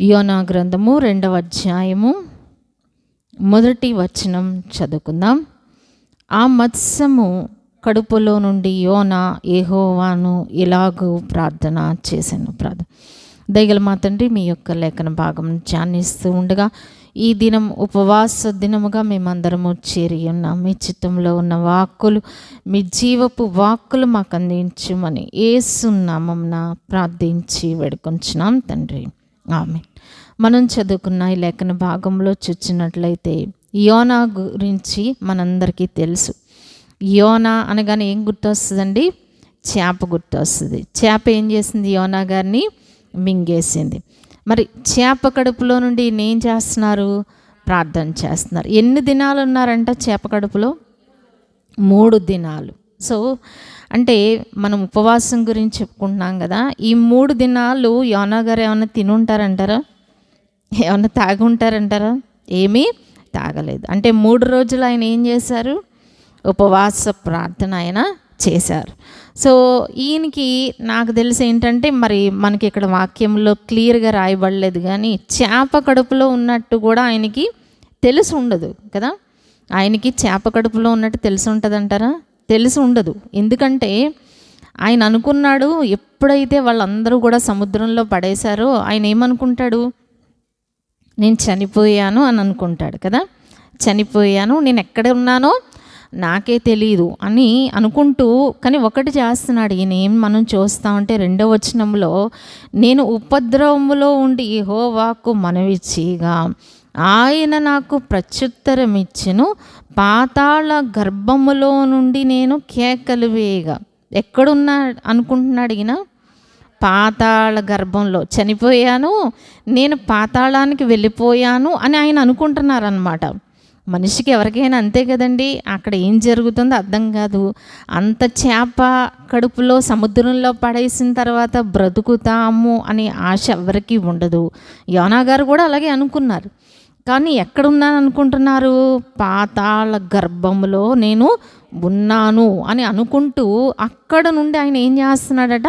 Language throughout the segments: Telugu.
యోనా గ్రంథము రెండవ అధ్యాయము. మొదటి వచనం చదువుకుందాం. ఆ మత్స్యము కడుపులో నుండి యోన ఏహోవాను ఇలాగూ ప్రార్థన చేశాను ప్రార్థన దయగల మా తండ్రి మీ యొక్క లేఖన భాగం ధ్యానిస్తూ ఉండగా ఈ దినం ఉపవాస దినముగా మేమందరము చేరి ఉన్నాం. మీ చిత్తంలో ఉన్న వాక్కులు మీ జీవపు వాక్కులు మాకు అందించమని ఏసునామంన ప్రార్థించి వేడుకొంచున్నాం తండ్రి. ఆమె మనం చదువుకున్న ఈ లేఖన భాగంలో చూచినట్లయితే యోనా గురించి మనందరికీ తెలుసు. యోనా అనగానే ఏం గుర్తొస్తుందండి? చేప గుర్తొస్తుంది. చేప ఏం చేసింది యోనా గారిని? మింగేసింది. మరి చేప కడుపులో నుండి నేను ఏం చేస్తున్నారు? ప్రార్థన చేస్తున్నారు. ఎన్ని దినాలు ఉన్నారంట చేప కడుపులో? మూడు దినాలు. సో అంటే మనం ఉపవాసం గురించి చెప్పుకుంటున్నాం కదా ఈ మూడు దినాలు యోనా గారు ఏమైనా తినుంటారంటారా? ఏమైనా తాగుంటారంటారా? ఏమీ తాగలేదు. అంటే మూడు రోజులు ఆయన ఏం చేశారు? ఉపవాస ప్రార్థన ఆయన చేశారు. సో ఈయనకి నాకు తెలిసి ఏంటంటే మరి మనకి ఇక్కడ వాక్యంలో క్లియర్గా రాయబడలేదు కానీ చేప కడుపులో ఉన్నట్టు కూడా ఆయనకి తెలిసి ఉండదు కదా? ఆయనకి చేప కడుపులో ఉన్నట్టు తెలిసి ఉంటుంది అంటారా తెలిసి ఉండదు. ఎందుకంటే ఆయన అనుకున్నాడు ఎప్పుడైతే వాళ్ళందరూ కూడా సముద్రంలో పడేశారో ఆయన ఏమనుకుంటాడు? నేను చనిపోయాను అని అనుకుంటాడు కదా? చనిపోయాను నేను ఎక్కడ ఉన్నానో నాకే తెలియదు అని అనుకుంటూ కానీ ఒకటి చేస్తున్నాడు. ఈయన ఏం మనం చూస్తా ఉంటే రెండవ వచనంలో నేను ఉపద్రవములో ఉండి యెహోవాకు మనవిచ్చిగా ఆయన నాకు ప్రత్యుత్తరం ఇచ్చును పాతాళ గర్భములో నుండి నేను కేకలు వేయగా. ఎక్కడున్నా అనుకుంటున్నాడు ఈయన పాతాళ గర్భంలో చనిపోయాను నేను పాతాళానికి వెళ్ళిపోయాను అని ఆయన అనుకుంటున్నారనమాట మనిషికి ఎవరికైనా అంతే కదండి అక్కడ ఏం జరుగుతుందో అర్థం కాదు. అంత చేప కడుపులో సముద్రంలో పడేసిన తర్వాత బ్రతుకుతాము అనే ఆశ ఎవరికీ ఉండదు. యోనా గారు కూడా అలాగే అనుకున్నారు. కానీ ఎక్కడున్నాను అనుకుంటున్నారు పాతాళ గర్భంలో నేను ఉన్నాను అని అనుకుంటూ అక్కడ నుండి ఆయన ఏం చేస్తున్నాడట?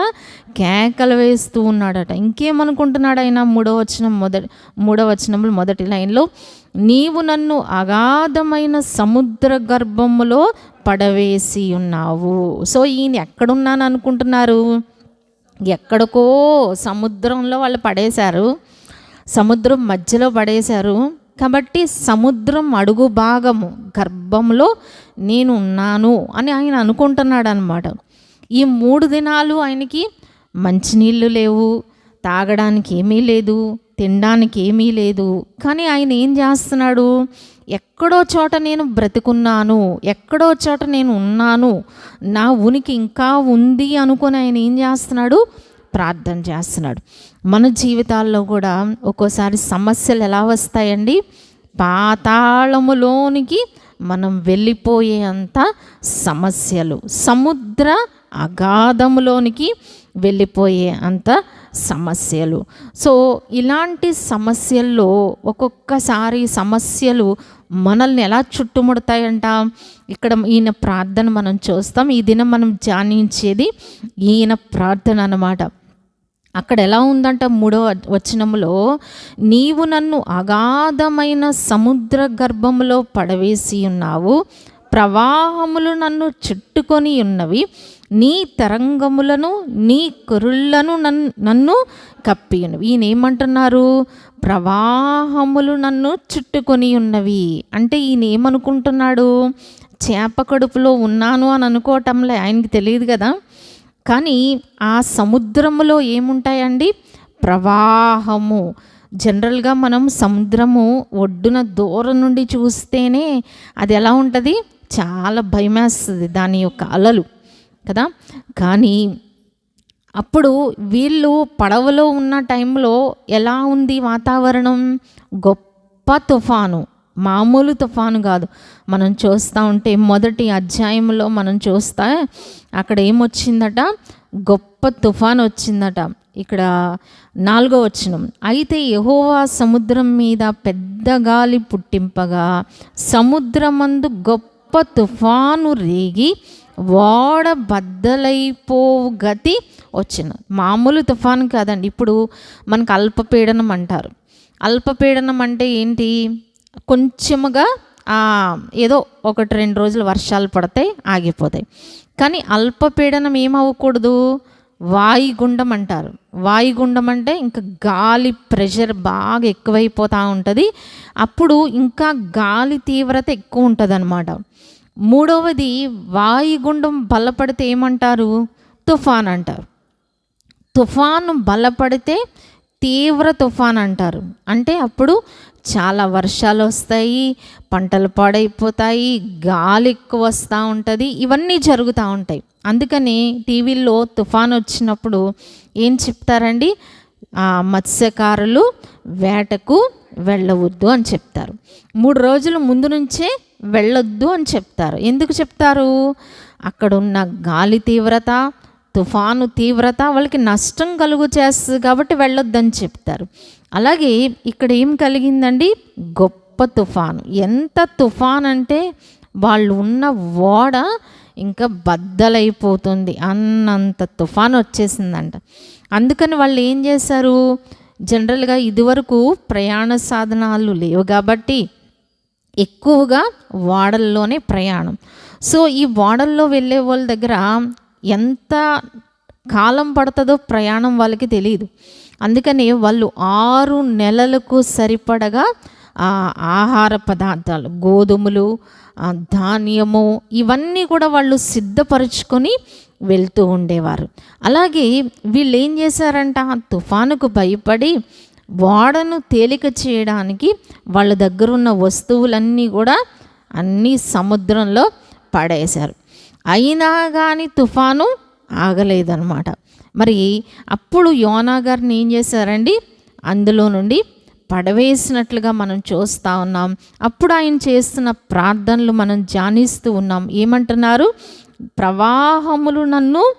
కేకలు వేస్తూ ఉన్నాడట. ఇంకేమనుకుంటున్నాడు ఆయన? మూడవచనం మొదటి మూడోవచనంలో మొదటి లైన్లో నీవు నన్ను అగాధమైన సముద్ర గర్భములో పడవేసి ఉన్నావు. సో ఈయన ఎక్కడున్నాను అనుకుంటున్నారు ఎక్కడికో సముద్రంలో వాళ్ళు పడేశారు. సముద్రం మధ్యలో పడేశారు. కాబట్టి సముద్రం అడుగు భాగము గర్భంలో నేను ఉన్నాను అని ఆయన అనుకుంటున్నాడు అనమాట ఈ మూడు దినాలు ఆయనకి మంచినీళ్ళు లేవు తాగడానికి ఏమీ లేదు తినడానికి ఏమీ లేదు. కానీ ఆయన ఏం చేస్తున్నాడు? ఎక్కడో చోట నేను బ్రతికున్నాను ఎక్కడో చోట నేను ఉన్నాను నా ఉనికి ఇంకా ఉంది అనుకొని ఆయన ఏం చేస్తున్నాడు? ప్రార్థన చేస్తున్నాడు. మన జీవితాల్లో కూడా ఒక్కోసారి సమస్యలు ఎలా వస్తాయండి? పాతాళములోనికి మనం వెళ్ళిపోయే అంత సమస్యలు. సముద్ర అగాధములోనికి వెళ్ళిపోయే అంత సమస్యలు. సో ఇలాంటి సమస్యల్లో ఒక్కొక్కసారి సమస్యలు మనల్ని ఎలా చుట్టుముడతాయంట? ఇక్కడ ఈయన ప్రార్థన మనం చూస్తాం. ఈ దినం మనం ధ్యానించేది ఈయన ప్రార్థన అన్నమాట. అక్కడ ఎలా ఉందంట మూడో వచనంలో నీవు నన్ను అగాధమైన సముద్ర గర్భములో పడవేసి ఉన్నావు. ప్రవాహములు నన్ను చుట్టుకొని ఉన్నవి. నీ తరంగములను నీ కురుళ్ళను నన్ను నన్ను కప్పి ఉన్నవి. ఈయన ఏమంటున్నారు? ప్రవాహములు నన్ను చుట్టుకొని ఉన్నవి. అంటే ఈయన ఏమనుకుంటున్నాడు? చేప కడుపులో ఉన్నాను అని అనుకోవటంలే. ఆయనకి తెలియదు కదా. కానీ ఆ సముద్రములో ఏముంటాయండి? ప్రవాహము. జనరల్గా మనం సముద్రము ఒడ్డున దూరం నుండి చూస్తేనే అది ఎలా ఉంటుంది? చాలా భయమేస్తుంది దాని యొక్క అలలు కదా? కానీ అప్పుడు వీళ్ళు పడవలో ఉన్న టైంలో ఎలా ఉంది వాతావరణం? గొప్ప తుఫాను మామూలు తుఫాను కాదు. మనం చూస్తూ ఉంటే మొదటి అధ్యాయంలో మనం చూస్తే అక్కడ ఏమొచ్చిందట? గొప్ప తుఫాన్ వచ్చిందట ఇక్కడ నాలుగో వచనం. అయితే యహోవా సముద్రం మీద పెద్ద గాలి పుట్టింపగా సముద్రమందు గొప్ప తుఫాను రేగి వాడ బద్దలైపో గతి వచ్చిన మామూలు తుఫాన్ కాదండి. ఇప్పుడు మనకు అల్పపీడనం అంటారు. అల్పపీడనం అంటే ఏంటి? కొంచెముగా ఏదో ఒకటి రెండు రోజులు వర్షాలు పడతాయి ఆగిపోతాయి. కానీ అల్పపీడనం ఏమవ్వకూడదు? వాయుగుండం అంటారు. వాయుగుండం అంటే ఇంకా గాలి ప్రెషర్ బాగా ఎక్కువైపోతూ ఉంటుంది. అప్పుడు ఇంకా గాలి తీవ్రత ఎక్కువ ఉంటుంది అనమాట మూడవది వాయుగుండం బలపడితే ఏమంటారు? తుఫాన్ అంటారు. తుఫాను బలపడితే తీవ్ర తుఫాన్ అంటారు. అంటే అప్పుడు చాలా వర్షాలు వస్తాయి పంటలు పాడైపోతాయి గాలి ఎక్కువ వస్తూ ఉంటుంది ఇవన్నీ జరుగుతూ ఉంటాయి. అందుకని టీవీల్లో తుఫాన్ వచ్చినప్పుడు ఏం చెప్తారండి? ఆ మత్స్యకారులు వేటకు వెళ్ళవద్దు అని చెప్తారు. మూడు రోజుల ముందు నుంచే వెళ్ళొద్దు అని చెప్తారు. ఎందుకు చెప్తారు? అక్కడ ఉన్న గాలి తీవ్రత తుఫాను తీవ్రత వాళ్ళకి నష్టం కలుగు చేస్తుంది కాబట్టి వెళ్ళొద్దని చెప్తారు. అలాగే ఇక్కడ ఏం కలిగిందండి? గొప్ప తుఫాను. ఎంత తుఫాన్ అంటే వాళ్ళు ఉన్న ఓడ ఇంకా బద్దలైపోతుంది. అన్నంత తుఫాన్ వచ్చేసిందంట. అందుకని వాళ్ళు ఏం చేశారు? జనరల్గా ఇదివరకు ప్రయాణ సాధనాలు లేవు కాబట్టి ఎక్కువగా వాడల్లోనే ప్రయాణం. సో ఈ వాడల్లో వెళ్ళే వాళ్ళ దగ్గర ఎంత కాలం పడుతుందో ప్రయాణం వాళ్ళకి తెలియదు అందుకని వాళ్ళు ఆరు నెలలకు సరిపడగా ఆహార పదార్థాలు గోధుమలు ధాన్యము ఇవన్నీ కూడా వాళ్ళు సిద్ధపరుచుకొని వెళ్తూ ఉండేవారు. అలాగే వీళ్ళు ఏం చేశారంట? ఆ తుఫానుకు భయపడి వాడను తేలిక చేయడానికి వాళ్ళ దగ్గర ఉన్న వస్తువులన్నీ కూడా అన్నీ సముద్రంలో పడేశారు. అయినా కానీ తుఫాను ఆగలేదన్నమాట. మరి అప్పుడు యోనా గారిని ఏం చేశారండి? అందులో నుండి పడవేసినట్లుగా మనం చూస్తూ ఉన్నాం. అప్పుడు ఆయన చేస్తున్న ప్రార్థనలు మనం ధ్యానిస్తూ ఉన్నాం. ఏమంటున్నారు? ప్రవాహములు నన్ను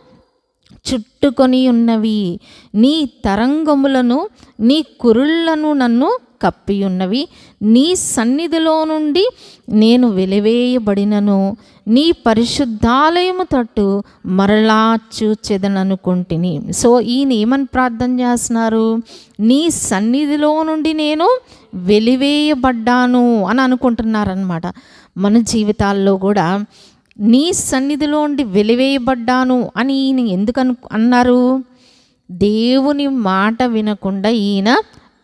చుట్టుకొని ఉన్నవి. నీ తరంగములను నీ కురుళ్ళను నన్ను కప్పి ఉన్నవి నీ సన్నిధిలో నుండి నేను వెలివేయబడినను. నీ పరిశుద్ధాలయము తట్టు మరలా చూచెదననుకుంటుని. సో ఈయన ఏమని ప్రార్థన చేస్తున్నారు? నీ సన్నిధిలో నుండి నేను వెలివేయబడ్డాను అని అనుకుంటున్నారనమాట మన జీవితాల్లో కూడా నీ సన్నిధిలో ఉండి వెలివేయబడ్డాను అని ఈయన ఎందుకు అన్నారు? దేవుని మాట వినకుండా ఈయన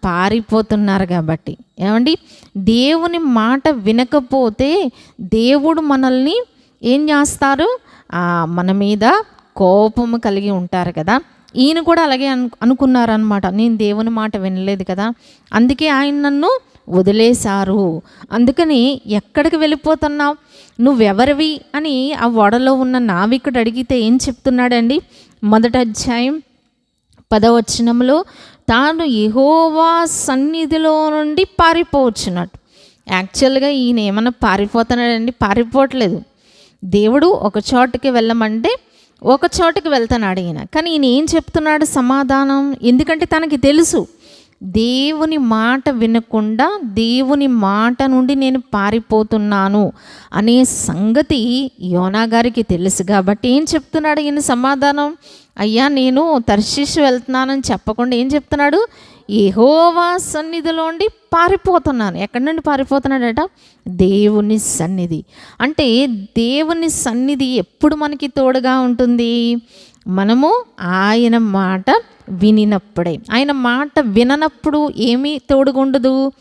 పారిపోతున్నారు కాబట్టి. ఏమండి? దేవుని మాట వినకపోతే దేవుడు మనల్ని ఏం చేస్తారు? ఆ, మన మీద కోపము కలిగి ఉంటారు కదా. ఈయన కూడా అలాగే అను అనుకున్నారనమాట నేను దేవుని మాట వినలేదు కదా. అందుకే ఆయన నన్ను వదిలేశారు. అందుకని ఎక్కడికి వెళ్ళిపోతున్నావు? నువ్వెవరివి? అని ఆ వడలో ఉన్న నావికుడు అడిగితే ఏం చెప్తున్నాడండి? మొదటి అధ్యాయం పదవచనంలో తాను యహోవా సన్నిధిలో నుండి పారిపోవచ్చున్నట్టు యాక్చువల్గా ఈయన ఏమన్నా పారిపోతున్నాడండి? పారిపోవట్లేదు. దేవుడు ఒక చోటుకి వెళ్ళమంటే ఒక చోటుకి వెళ్తున్నాడు ఈయన. కానీ ఈయన ఏం చెప్తున్నాడు? సమాధానం? ఎందుకంటే తనకి తెలుసు. దేవుని మాట వినకుండా దేవుని మాట నుండి నేను పారిపోతున్నాను అనే సంగతి యోనా గారికి తెలుసు కాబట్టి ఏం చెప్తున్నాడు ఈయన సమాధానం? అయ్యా నేను తర్శిష్ వెళ్తున్నానని చెప్పకుండా ఏం చెప్తున్నాడు? ఏహోవా సన్నిధిలోండి పారిపోతున్నాను. ఎక్కడి నుండి పారిపోతున్నాడట? దేవుని సన్నిధి. అంటే దేవుని సన్నిధి ఎప్పుడు మనకి తోడుగా ఉంటుంది? మనము ఆయన మాట వినినప్పుడే. ఆయన మాట విననప్పుడు ఏమీ తోడుగుండదు?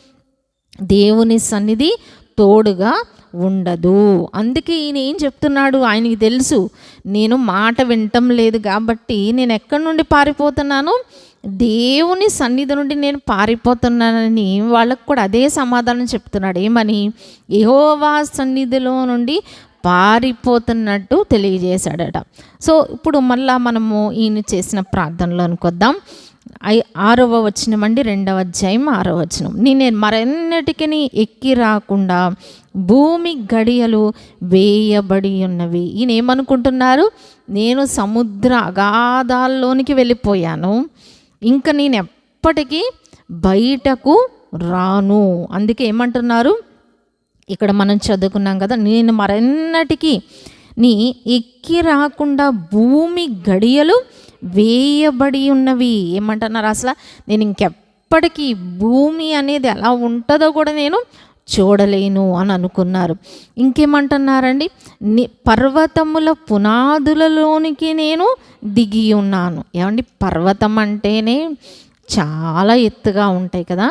దేవుని సన్నిధి తోడుగా ఉండదు. అందుకే ఈయన ఏం చెప్తున్నాడు? ఆయనకి తెలుసు నేను మాట వినటం లేదు కాబట్టి నేను ఎక్కడి నుండి పారిపోతున్నాను? దేవుని సన్నిధి నుండి నేను పారిపోతున్నానని వాళ్ళకు కూడా అదే సమాధానం చెప్తున్నాడు. ఏమని? యహోవా సన్నిధిలో నుండి పారిపోతున్నట్టు తెలియజేశాడట. సో ఇప్పుడు మళ్ళా మనము ఈయన చేసిన ప్రార్థనలో అనుకొద్దాం ఐ ఆరవ వచనం అండి రెండవ అధ్యాయం ఆరవ వచనం. నేను మరెన్నటికీ ఎక్కి రాకుండా భూమి గడియలు వేయబడి ఉన్నవి. ఈయన ఏమనుకుంటున్నారు? నేను సముద్ర అగాధాల్లోనికి వెళ్ళిపోయాను. ఇంకా నేను ఎప్పటికీ బయటకు రాను. అందుకే ఏమంటున్నారు? ఇక్కడ మనం చదువుకున్నాం కదా నేను మరెన్నటికీ నీ ఎక్కి రాకుండా భూమి గడియలు వేయబడి ఉన్నవి. ఏమంటున్నారు అసలు? నేను ఇంకెప్పటికీ భూమి అనేది ఎలా ఉంటుందో కూడా నేను చూడలేను అని అనుకున్నారు. ఇంకేమంటున్నారండి? ని పర్వతముల పునాదులలోనికి నేను దిగి ఉన్నాను. ఏమండి? పర్వతం అంటేనే చాలా ఎత్తుగా ఉంటాయి కదా.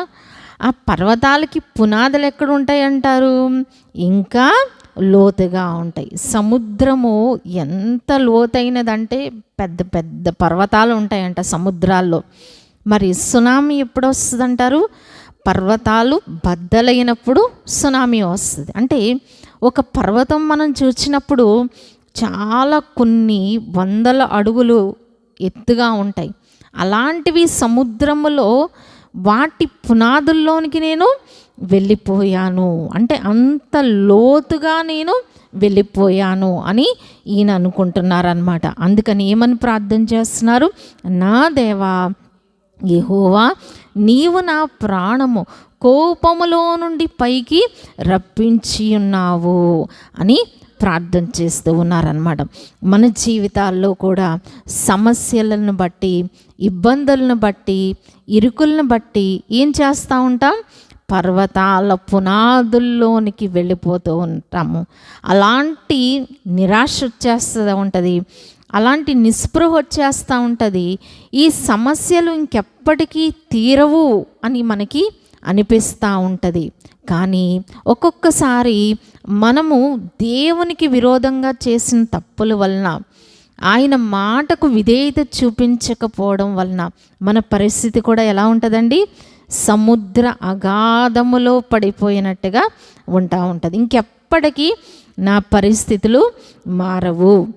ఆ పర్వతాలకి పునాదులు ఎక్కడ ఉంటాయి అంటారు? ఇంకా లోతుగా ఉంటాయి. సముద్రము ఎంత లోతైనదంటే పెద్ద పెద్ద పర్వతాలు ఉంటాయంట సముద్రాల్లో. మరి సునామీ ఎప్పుడు వస్తుంది అంటారు పర్వతాలు బద్దలైనప్పుడు సునామీ వస్తుంది. అంటే ఒక పర్వతం మనం చూసినప్పుడు చాలా కొన్ని వందల అడుగులు ఎత్తుగా ఉంటాయి. అలాంటివి సముద్రములో వాటి పునాదుల్లోనికి నేను వెళ్ళిపోయాను. అంటే అంత లోతుగా నేను వెళ్ళిపోయాను అని ఈయన అనుకుంటున్నారనమాట అందుకని ఏమని ప్రార్థన చేస్తున్నారు? నా దేవా యహోవా నీవు నా ప్రాణము కోపములో నుండి పైకి రప్పించి ఉన్నావు అని ప్రార్థన చేస్తూ ఉన్నారనమాట మన జీవితాల్లో కూడా సమస్యలను బట్టి ఇబ్బందులను బట్టి ఇరుకులను బట్టి ఏం చేస్తూ ఉంటాం? పర్వతాల పునాదుల్లోనికి వెళ్ళిపోతూ ఉంటాము. అలాంటి నిరాశ వచ్చేస్తూ ఉంటుంది. అలాంటి నిస్పృహ వచ్చేస్తూ ఉంటుంది. ఈ సమస్యలు ఇంకెప్పటికీ తీరవు అని మనకి అనిపిస్తూ ఉంటుంది. కానీ ఒక్కొక్కసారి మనము దేవునికి విరోధంగా చేసిన తప్పుల వలన ఆయన మాటకు విధేయత చూపించకపోవడం వలన మన పరిస్థితి కూడా ఎలా ఉంటుందండి? సముద్ర అగాధములో పడిపోయినట్టుగా ఉంటా ఉంటుంది. ఇంకెప్పటికీ నా పరిస్థితులు మారవు.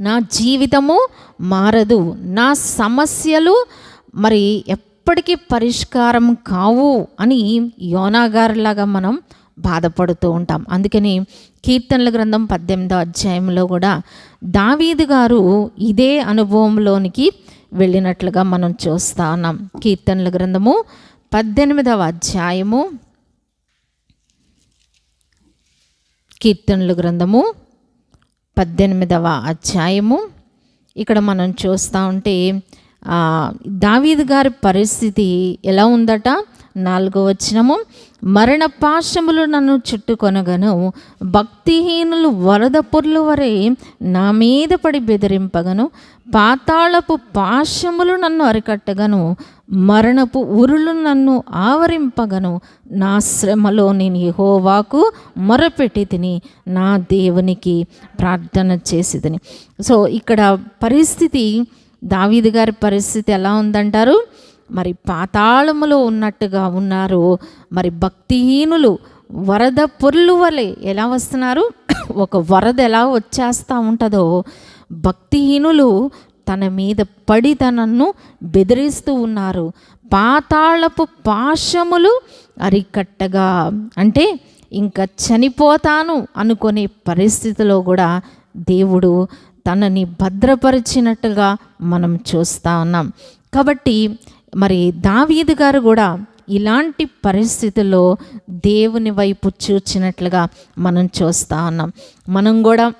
నా జీవితము మారదు. నా సమస్యలు మరి ఎప్పటికీ పరిష్కారం కావు అని యోనాగారులాగా మనం బాధపడుతూ ఉంటాం. అందుకని కీర్తనల గ్రంథం పద్దెనిమిదో అధ్యాయంలో కూడా దావీదు గారు ఇదే అనుభవంలోనికి వెళ్ళినట్లుగా మనం చూస్తా ఉన్నాం. కీర్తనల గ్రంథము పద్దెనిమిదవ అధ్యాయము. కీర్తనల గ్రంథము పద్దెనిమిదవ అధ్యాయము. ఇక్కడ మనం చూస్తూ ఉంటే దావీదు గారి పరిస్థితి ఎలా ఉందట? నాలుగో వచనము. మరణ పాశములు నన్ను చుట్టుకొనగను. భక్తిహీనులు వరద పొర్లు వరే నా మీద పడి బెదిరింపగను. పాతాళపు పాశములు నన్ను అరికట్టగను. మరణపు ఉరులు నన్ను ఆవరింపగను. నా శ్రమలో నేను యహోవాకు మొరపెట్టి తిని నా దేవునికి ప్రార్థన చేసేదని సో ఇక్కడ పరిస్థితి దావీదు గారి పరిస్థితి ఎలా ఉందంటారు? మరి పాతాళములో ఉన్నట్టుగా ఉన్నారు. మరి భక్తిహీనులు వరద పొర్లు వలె ఎలా వస్తున్నారు? ఒక వరద ఎలా వచ్చేస్తూ ఉంటుందో భక్తిహీనులు తన మీద పడి తనను బెదిరిస్తూ ఉన్నారు. పాతాళపు పాశములు అరికట్టగా అంటే ఇంకా చనిపోతాను అనుకునే పరిస్థితిలో కూడా దేవుడు తనని భద్రపరిచినట్టుగా మనం చూస్తూ ఉన్నాం. కాబట్టి మరి దావీదు గారు కూడా ఇలాంటి పరిస్థితుల్లో దేవుని వైపు చూచినట్లుగా మనం చూస్తూ ఉన్నాం. మనం కూడా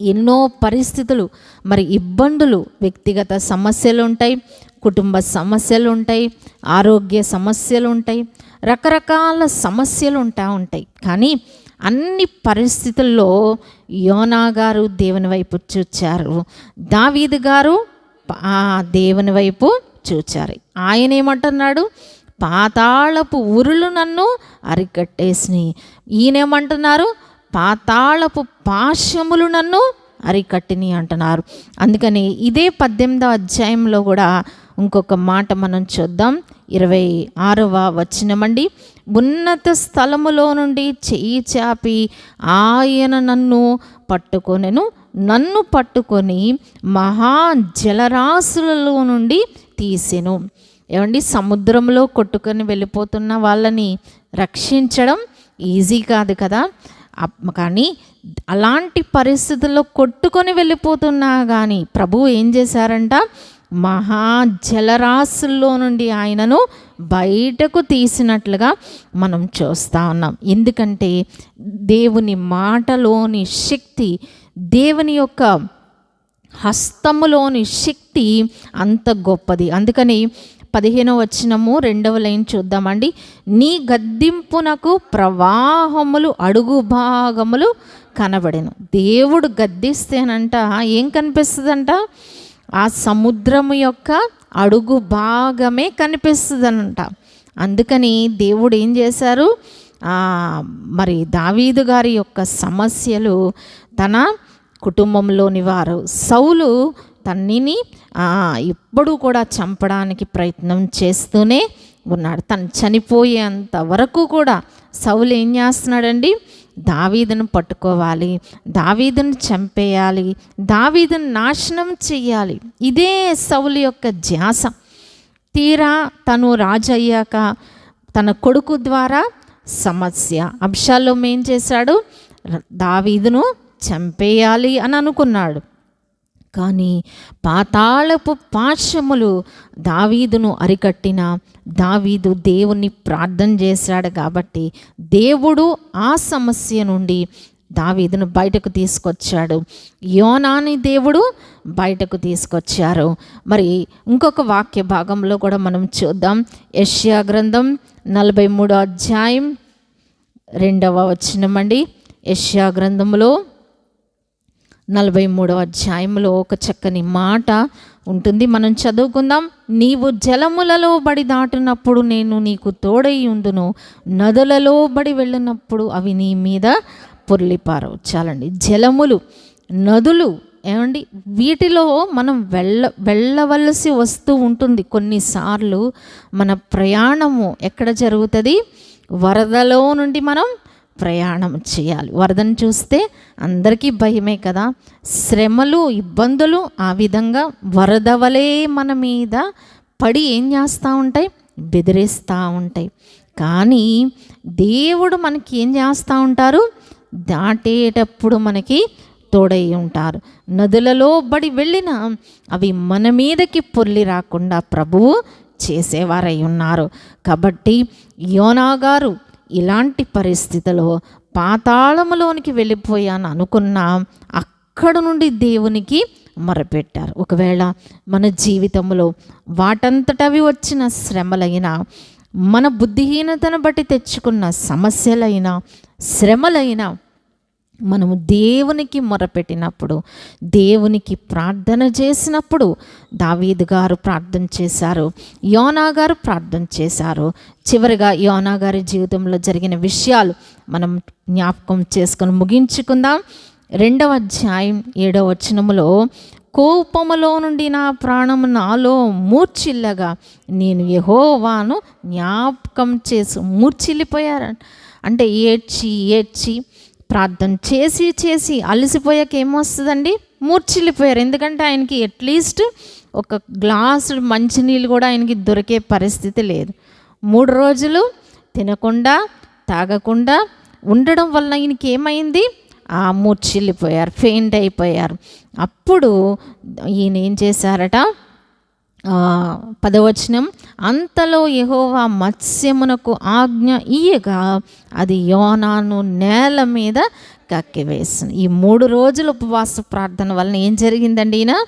ఎన్నో పరిస్థితులు మరి ఇబ్బందులు వ్యక్తిగత సమస్యలు ఉంటాయి కుటుంబ సమస్యలు ఉంటాయి ఆరోగ్య సమస్యలు ఉంటాయి రకరకాల సమస్యలు ఉంటా ఉంటాయి. కానీ అన్ని పరిస్థితుల్లో యోనా గారు దేవుని వైపు చూచారు. దావీదు గారు ఆ దేవుని వైపు చూచారు. ఆయన ఏమంటున్నాడు? పాతాళపు ఉరులు నన్ను అరికట్టేసిని ఈయనేమంటున్నారు? పాతాళపు పాశములు నన్ను అరికట్టిని అంటున్నారు. అందుకని ఇదే పద్దెనిమిదవ అధ్యాయంలో కూడా ఇంకొక మాట మనం చూద్దాం. ఇరవై ఆరవ వచ్చినమండి ఉన్నత స్థలములో నుండి చెయ్యి చాపి ఆయన నన్ను పట్టుకొనెను. నన్ను పట్టుకొని మహా జలరాశులలో నుండి తీసెను. ఏమండి? సముద్రంలో కొట్టుకొని వెళ్ళిపోతున్న వాళ్ళని రక్షించడం ఈజీ కాదు కదా. కానీ అలాంటి పరిస్థితుల్లో కొట్టుకొని వెళ్ళిపోతున్నా కానీ ప్రభువు ఏం చేశారంట? మహా జలరాశుల్లో నుండి ఆయనను బయటకు తీసినట్లుగా మనం చూస్తూ ఉన్నాం. ఎందుకంటే దేవుని మాటలోని శక్తి దేవుని యొక్క హస్తములోని శక్తి అంత గొప్పది. అందుకని పదిహేనో వచ్చినము రెండవ లైన్ చూద్దామండి. నీ గద్దింపునకు ప్రవాహములు అడుగు భాగములు కనబడెను. దేవుడు గద్దిస్తేనంట ఏం కనిపిస్తుందంట? ఆ సముద్రము యొక్క అడుగు భాగమే కనిపిస్తుందనంట. అందుకని దేవుడు ఏం చేశారు? మరి దావీదు గారి యొక్క సమస్యలు తన కుటుంబంలోని వారు. సౌలు తన్నిని ఎప్పుడూ కూడా చంపడానికి ప్రయత్నం చేస్తూనే ఉన్నాడు. తను చనిపోయేంత వరకు కూడా సౌలు ఏం చేస్తున్నాడండి? దావీదును పట్టుకోవాలి దావీదును చంపేయాలి దావీదును నాశనం చెయ్యాలి. ఇదే సౌలు యొక్క ధ్యాస. తీరా తను రాజు అయ్యాక తన కొడుకు ద్వారా సమస్య. అంశాల్లో ఏం చేశాడు? దావీదును చంపేయాలి అని అనుకున్నాడు. కానీ పాతాళపు పాశములు దావీదును అరికట్టిన. దావీదు దేవుణ్ణి ప్రార్థన చేశాడు కాబట్టి దేవుడు ఆ సమస్య నుండి దావీదును బయటకు తీసుకొచ్చాడు. యోనాని దేవుడు బయటకు తీసుకొచ్చారు. మరి ఇంకొక వాక్య భాగంలో కూడా మనం చూద్దాం. యష్యా గ్రంథం నలభై మూడో అధ్యాయం రెండవ వచ్చినమండి యష్యా గ్రంథంలో నలభై మూడవ అధ్యాయంలో ఒక చక్కని మాట ఉంటుంది. మనం చదువుకుందాం. నీవు జలములలో బడి దాటినప్పుడు నేను నీకు తోడై ఉందును. నదులలో బడి వెళ్ళినప్పుడు అవి నీ మీద పొర్లిపారవు. చాలండి. జలములు నదులు ఏమండి? వీటిలో మనం వెళ్ళ వెళ్ళవలసి వస్తూ ఉంటుంది. కొన్నిసార్లు మన ప్రయాణము ఎక్కడ జరుగుతుంది? వరదలో నుండి మనం ప్రయాణం చేయాలి. వరదను చూస్తే అందరికీ భయమే కదా. శ్రమలు ఇబ్బందులు ఆ విధంగా వరదవలే మన మీద పడి ఏం చేస్తూ ఉంటాయి? బెదిరిస్తూ ఉంటాయి. కానీ దేవుడు మనకి ఏం చేస్తూ ఉంటారు? దాటేటప్పుడు మనకి తోడై ఉంటారు. నదులలో బడి వెళ్ళిన అవి మన మీదకి పొర్లి రాకుండా ప్రభువు చేసేవారై ఉన్నారు. కాబట్టి యోనా గారు ఇలాంటి పరిస్థితిలో పాతాళములోనికి వెళ్ళిపోయాను అనుకున్నా అక్కడ నుండి దేవునికి మొరపెట్టారు. ఒకవేళ మన జీవితంలో వాటంతటవి వచ్చిన శ్రమలైనా మన బుద్ధిహీనతను బట్టి తెచ్చుకున్న సమస్యలైనా శ్రమలైనా మనము దేవునికి మొరపెట్టినప్పుడు దేవునికి ప్రార్థన చేసినప్పుడు దావీదు గారు ప్రార్థన చేశారు యోనా గారు ప్రార్థన చేశారు. చివరిగా యోనా గారి జీవితంలో జరిగిన విషయాలు మనం జ్ఞాపకం చేసుకొని ముగించుకుందాం. రెండవ అధ్యాయం ఏడవ వచనములో కోపములో నుండి నా ప్రాణం నాలో మూర్చిల్లగా నేను యహోవాను జ్ఞాపకం చేసి మూర్చిల్లిపోయారు అంటే ఏడ్చి ఏడ్చి ప్రార్థన చేసి చేసి అలసిపోయాక ఏమొస్తుందండి మూర్చిల్లిపోయారు ఎందుకంటే ఆయనకి అట్లీస్ట్ ఒక గ్లాసు మంచినీళ్ళు కూడా ఆయనకి దొరికే పరిస్థితి లేదు. మూడు రోజులు తినకుండా తాగకుండా ఉండడం వల్ల ఆయనకి ఏమైంది ఆ మూర్చిల్లిపోయారు ఫెయింట్ అయిపోయారు. అప్పుడు ఈయన ఏం చేశారట? పదవచనం అంతలో యహోవా మత్స్యమునకు ఆజ్ఞ ఇయ్యగా అది యోనాను నేల మీద కక్కివేసింది ఈ మూడు రోజుల ఉపవాస ప్రార్థన వలన ఏం జరిగిందండి ఈయన?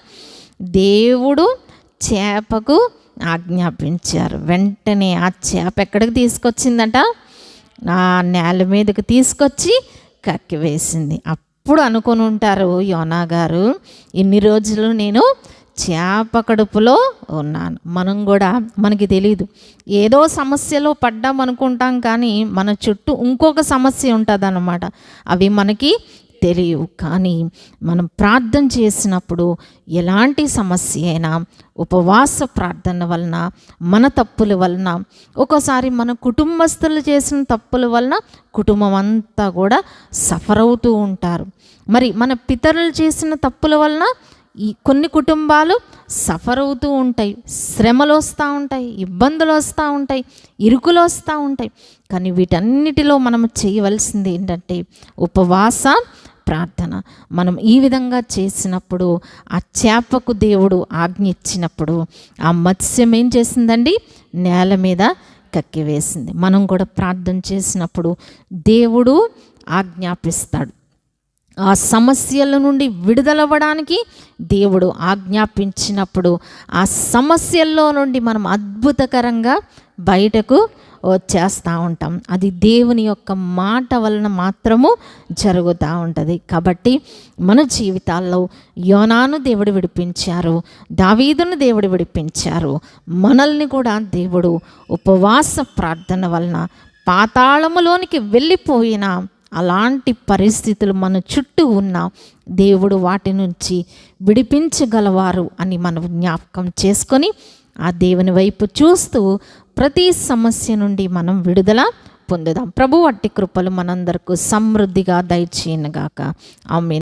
దేవుడు చేపకు ఆజ్ఞాపించారు. వెంటనే ఆ చేప ఎక్కడికి తీసుకొచ్చిందట? నా నేల మీదకి తీసుకొచ్చి కక్కివేసింది. అప్పుడు అనుకొని ఉంటారు యోనా గారు ఇన్ని రోజులు నేను చేప కడుపులో ఉన్నాను. మనం కూడా మనకి తెలియదు ఏదో సమస్యలో పడ్డాం అనుకుంటాం కానీ మన చుట్టూ ఇంకొక సమస్య ఉంటుంది అవి మనకి తెలియవు. కానీ మనం ప్రార్థన చేసినప్పుడు ఎలాంటి సమస్య అయినా ఉపవాస ప్రార్థన వలన మన తప్పుల వలన ఒక్కోసారి మన కుటుంబస్తులు చేసిన తప్పుల వలన కుటుంబం అంతా కూడా సఫర్ అవుతూ ఉంటారు. మరి మన పితరులు చేసిన తప్పుల వలన ఈ కొన్ని కుటుంబాలు సఫర్ అవుతూ ఉంటాయి శ్రమలు వస్తూ ఉంటాయి ఇబ్బందులు వస్తూ ఉంటాయి ఇరుకులు వస్తూ ఉంటాయి. కానీ వీటన్నిటిలో మనం చేయవలసింది ఏంటంటే ఉపవాస ప్రార్థన. మనం ఈ విధంగా చేసినప్పుడు ఆ చేపకు దేవుడు ఆజ్ఞ ఇచ్చినప్పుడు ఆ మత్స్యం ఏం చేసిందండి? నేల మీద కక్కివేసింది. మనం కూడా ప్రార్థన చేసినప్పుడు దేవుడు ఆజ్ఞాపిస్తాడు. ఆ సమస్యల నుండి విడుదలవ్వడానికి దేవుడు ఆజ్ఞాపించినప్పుడు ఆ సమస్యల్లో నుండి మనం అద్భుతకరంగా బయటకు వచ్చేస్తూ ఉంటాం. అది దేవుని యొక్క మాట వలన మాత్రము జరుగుతూ ఉంటుంది. కాబట్టి మన జీవితాల్లో యోనాను దేవుడు విడిపించారు దావీదును దేవుడు విడిపించారు. మనల్ని కూడా దేవుడు ఉపవాస ప్రార్థన వలన పాతాళములోనికి వెళ్ళిపోయిన అలాంటి పరిస్థితులు మన చుట్టూ ఉన్న దేవుడు వాటి నుంచి విడిపించగలవారు అని మనం జ్ఞాపకం చేసుకొని ఆ దేవుని వైపు చూస్తూ ప్రతి సమస్య నుండి మనం విడుదల పొందుదాం. ప్రభు అట్టి కృపలు మనందరకు సమృద్ధిగా దయచేయనుగాక. ఆమె